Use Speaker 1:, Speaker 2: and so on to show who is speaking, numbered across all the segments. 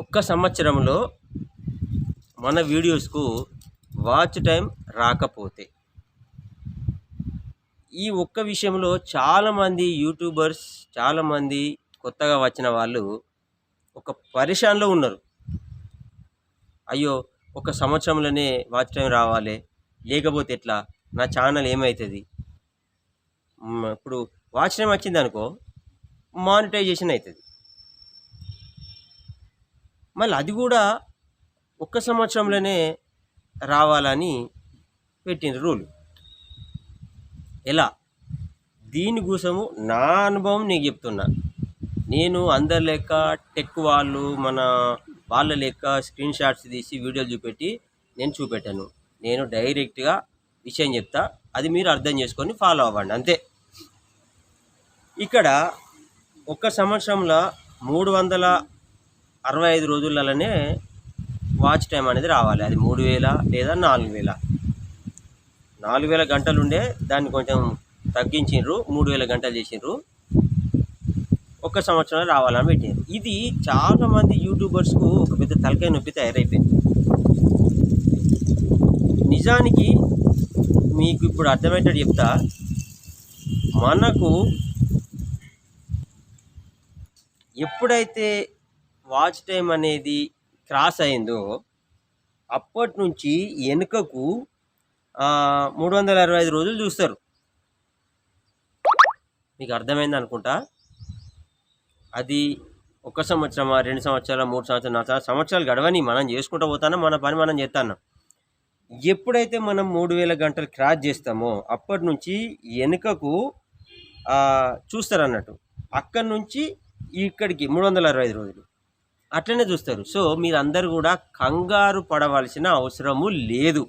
Speaker 1: ఒక్క సంవత్సరంలో మన వీడియోస్కు వాచ్ టైం రాకపోతే. ఈ ఒక్క విషయంలో చాలామంది యూట్యూబర్స్ చాలామంది కొత్తగా వచ్చిన వాళ్ళు ఒక పరిశాన్లో ఉన్నారు. అయ్యో ఒక సంవత్సరంలోనే వాచ్ టైం రావాలి. లేకపోతే ఎట్లా? నా ఛానల్ ఏమవుతుంది ఇప్పుడు వాచ్ టైం వచ్చింది అనుకో మానిటైజేషన్ అవుతుంది మళ్ళీ అది కూడా ఒక్క సంవత్సరంలోనే రావాలని పెట్టిన రూల్. ఎలా? దీనికోసము నా అనుభవం నీకు చెప్తున్నా. నేను అందరి లెక్క టెక్ వాళ్ళు మన వాళ్ళ లెక్క స్క్రీన్ షాట్స్ తీసి వీడియోలు చూపెట్టి నేను చూపెట్టాను. నేను డైరెక్ట్గా విషయం చెప్తా. అది మీరు అర్థం చేసుకొని ఫాలో అవ్వండి. అంతే. ఇక్కడ ఒక్క సంవత్సరంలో మూడు వందల అరవై ఐదు రోజులలోనే వాచ్ టైం అనేది రావాలి. అది మూడు వేల లేదా నాలుగు వేల. నాలుగు వేల గంటలు ఉండే దాన్ని కొంచెం తగ్గించిండ్రు మూడు వేల గంటలు చేసిండ్రు ఒక సంవత్సరం రావాలని పెట్టారు ఇది చాలామంది యూట్యూబర్స్కు ఒక పెద్ద తలకాయ నొప్పి తయారైపోయింది. నిజానికి మీకు ఇప్పుడు అర్థమయ్యేటట్టు చెప్తా మనకు ఎప్పుడైతే వాచ్ టైం అనేది క్రాస్ అయిందో అప్పటి నుంచి వెనుకకు మూడు వందల అరవై ఐదు రోజులు చూస్తారు. మీకు అర్థమైంది అనుకుంటా? అది ఒక సంవత్సరమా రెండు సంవత్సరాలు మూడు సంవత్సరాలు నాలుగు సంవత్సరాలు గడవని మనం చేసుకుంటూ పోతానో మన పని మనం చేస్తాను? ఎప్పుడైతే మనం మూడు వేల గంటలు క్రాస్ చేస్తామో అప్పటి నుంచి వెనుకకు చూస్తారు అన్నట్టు అక్కడి నుంచి ఇక్కడికి మూడు వందల అరవై ఐదు రోజులు. అట్లనే చూస్తారు. సో మీరందరూ కూడా కంగారు పడవలసిన అవసరము లేదు.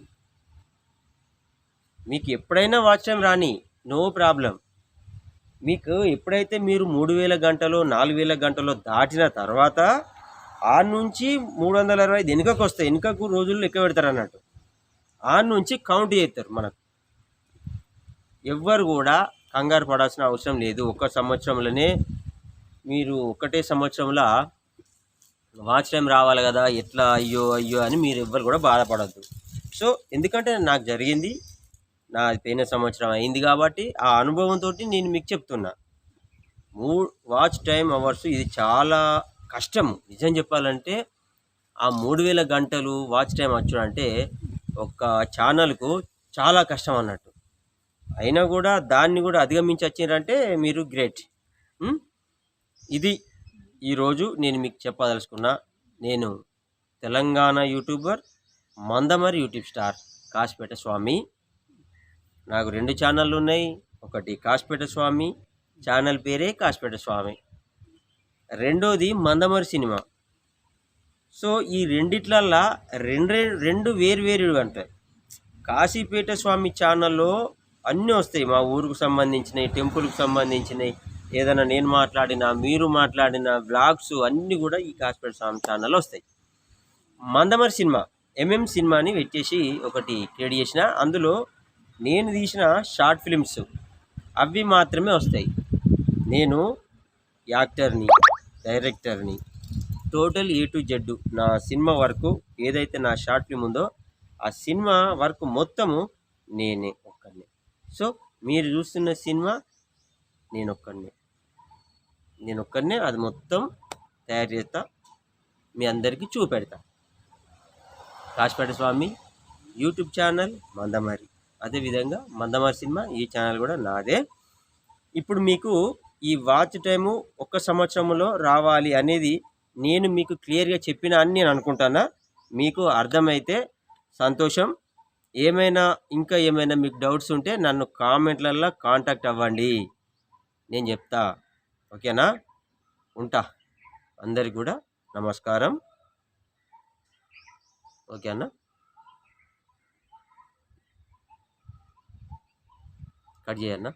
Speaker 1: మీకు ఎప్పుడైనా వాచ్యం రాని నో ప్రాబ్లం. మీకు ఎప్పుడైతే మీరు మూడు వేల గంటలో నాలుగు వేల గంటలో దాటిన తర్వాత ఆ నుంచి మూడు వందల అరవై ఐదు వెనుకకు వస్తాయి వెనుకకు రోజులు లెక్క పెడతారు అన్నట్టు. ఆ నుంచి కౌంట్ చేస్తారు మనకు. ఎవ్వరు కూడా కంగారు పడాల్సిన అవసరం లేదు. ఒక సంవత్సరంలోనే మీరు ఒకటే సంవత్సరంలో వాచ్ టైం రావాలి కదా ఎట్లా అయ్యో అయ్యో అని మీరు ఎవ్వరు కూడా బాధపడద్దు. సో ఎందుకంటే నాకు జరిగింది నా పోయిన సంవత్సరం అయింది కాబట్టి ఆ అనుభవంతో నేను మీకు చెప్తున్నా. మూ వాచ్ టైం అవర్స్ ఇది చాలా కష్టం నిజం చెప్పాలంటే ఆ మూడు వేల గంటలు వాచ్ టైం వచ్చడం అంటే ఒక ఛానల్కు చాలా కష్టం అన్నట్టు. అయినా కూడా దాన్ని కూడా అధిగమించి వచ్చిండ్రంటే మీరు గ్రేట్. ఇది ఈరోజు నేను మీకు చెప్పదలుచుకున్న నేను Telangana YouTuber Mandamarri YouTube star Kasipet Swamy. నాకు రెండు ఛానళ్ళు ఉన్నాయి. ఒకటి కాసిపేట స్వామి ఛానల్ పేరే కాసిపేట స్వామి. రెండోది మందమరి సినిమా. సో ఈ రెండిట్లల్లా రెండు రెండు వేరు అంటాయి ఉంటాయి కాశీపేట స్వామి ఛానల్లో అన్నీ వస్తాయి మా ఊరుకు సంబంధించినవి టెంపుల్కి సంబంధించినవి. ఏదైనా నేను మాట్లాడిన మీరు మాట్లాడిన బ్లాగ్స్ అన్నీ కూడా ఈ కాస్పెట్ స్వామి ఛానల్లో వస్తాయి. మందమరి సినిమా ఎంఎం సినిమాని పెట్టేసి ఒకటి క్రియేట్ చేసిన అందులో నేను తీసిన షార్ట్ ఫిలిమ్స్ అవి మాత్రమే వస్తాయి. నేను యాక్టర్ని డైరెక్టర్ని టోటల్ ఏ టు జెడ్ నా సినిమా వర్క్ ఏదైతే నా షార్ట్ ఫిల్మ్ ఉందో ఆ సినిమా వర్క్ మొత్తము నేనే ఒక్కడినే. సో మీరు చూస్తున్న సినిమా నేను ఒక్కడినే నేను ఒక్కడినే అది మొత్తం తయారు చేస్తా మీ అందరికీ చూపెడతా. Kasipet Swamy YouTube channel Mandamarri. అదేవిధంగా మందమారి సినిమా ఈ ఛానల్ కూడా నాదే. ఇప్పుడు మీకు ఈ వాచ్ టైము ఒక సంవత్సరంలో రావాలి అనేది నేను మీకు క్లియర్గా చెప్పిన అని నేను అనుకుంటానా? మీకు అర్థమైతే సంతోషం. ఏమైనా ఇంకా ఏమైనా మీకు డౌట్స్ ఉంటే నన్ను కామెంట్లల్లో కాంటాక్ట్ అవ్వండి. నేను చెప్తా. ఓకేనా? ఉంటా. అందరికి కూడా నమస్కారం. ఓకే కట్ చేయన్నా?